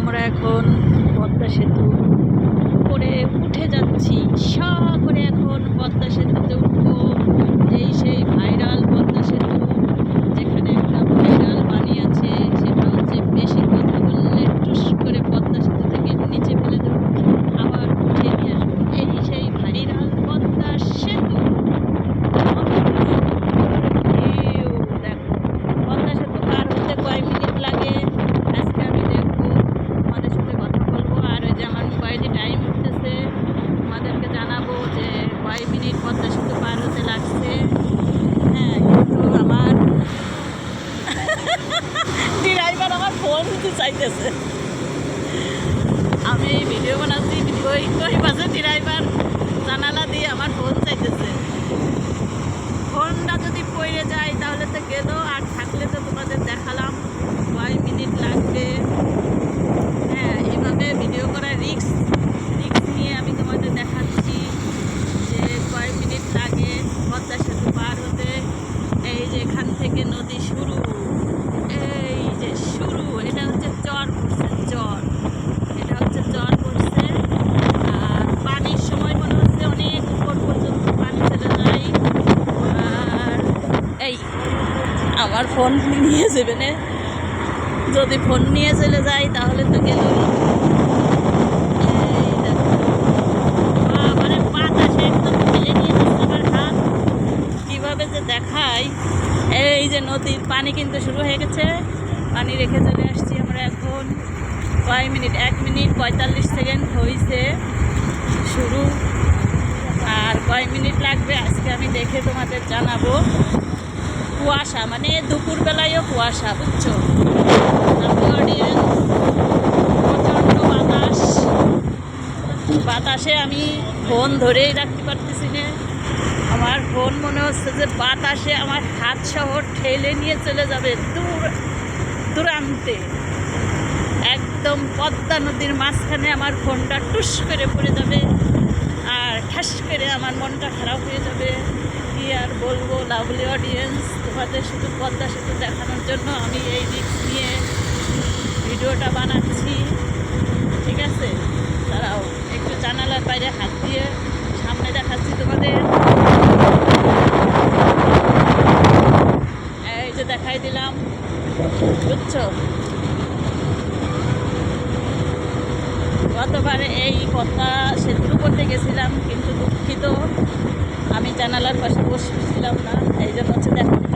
আমরা এখন পদ্মা সেতু করে উঠে যাচ্ছি। সা করে এখন পদ্মা সেতুতে উঠবো এই সেই ভাইরাল পদ্মা সেতু যেখানে একটা ভাইরাল বাণী আছে সেটা হচ্ছে বেশি কথা বললে টুস করে পদ্মা সেতু থেকে নিচে ফেলে দেবো আবার উঠে নিয়ে আসব এই সেই ভাইরাল পদ্মা সেতু ইউ, দেখো পদ্মা সেতু পার হতে কয় মিনিট লাগে আজকে আমি দেখব তোমাদের সাথে কথা বলব আর ওই যে আমার মোবাইলে টাইম উঠতেছে তোমাদেরকে জানাব যে মিনিট পদ্মা সেতু পার হতে লাগছে। হ্যাঁ কিন্তু আমার ফোন চাইতেছে। আমি ভিডিও বানাচ্ছি ওই ওই পাশে ড্রাইভার জানালা দিয়ে আমার ফোন চাইতেছে। ফোনটা যদি পড়ে যায়, তাহলে তো গেল আর থাকলে তো তোমাদের দেখালাম কয় মিনিট লাগবে হ্যাঁ এইভাবে ভিডিও করার রিক্স রিক্স নিয়ে আমি তোমাদের দেখাচ্ছি যে কয় মিনিট লাগে পদ্মা সেতু পার হতে এই যে এখান থেকে নদী শুরু এই যে শুরু এটা হচ্ছে চর পড়ছে চর এটা হচ্ছে চর পড়ছে আর পানির সময় মনে হচ্ছে অনেক উপর পর্যন্ত পানি চলে যায় আর এই আমার ফোন নিয়ে যাবে না। যদি ফোন নিয়ে চলে যাই তাহলে তো গেল। বাতাসে একদম। কীভাবে যে দেখাই এই যে নদীর পানি কিন্তু শুরু হয়ে গেছে। পানি রেখে চলে আসছি আমরা এখন। কয় মিনিট? এক মিনিট পঁয়তাল্লিশ সেকেন্ড হয়েছে শুরু। আর কয় মিনিট লাগবে আজকে আমি দেখে তোমাদের জানাব। কুয়াশা মানে দুপুরবেলায়ও কুয়াশা, বুঝছ? প্রচণ্ড বাতাস। বাতাসে আমি ফোন ধরেই রাখতে পারতেছি না। আমার ফোন মনে হচ্ছে যে বাতাসে আমার হাত সহ ঠেলে নিয়ে চলে যাবে দূর, দূরান্তে। একদম পদ্মা নদীর মাঝখানে আমার ফোনটা টুস করে পড়ে যাবে আর ঠাস করে আমার মনটা খারাপ হয়ে যাবে। বলব লাভলি অডিয়েন্স তোমাদের শুধু পদ্মা সেতু দেখানোর জন্য আমি এই রিক্স নিয়ে ভিডিওটা বানাচ্ছি। ঠিক আছে? তারাও একটু জানালার বাইরে হাত দিয়ে সামনে দেখাচ্ছি তোমাদের। এই যে দেখাই দিলাম, বুঝছ? গতবারে এই পদ্মা সেতু করতে গেছিলাম, কিন্তু দুঃখিত। জানালার পাশে বসেছিলাম না এই জন্য হচ্ছে দেখাতে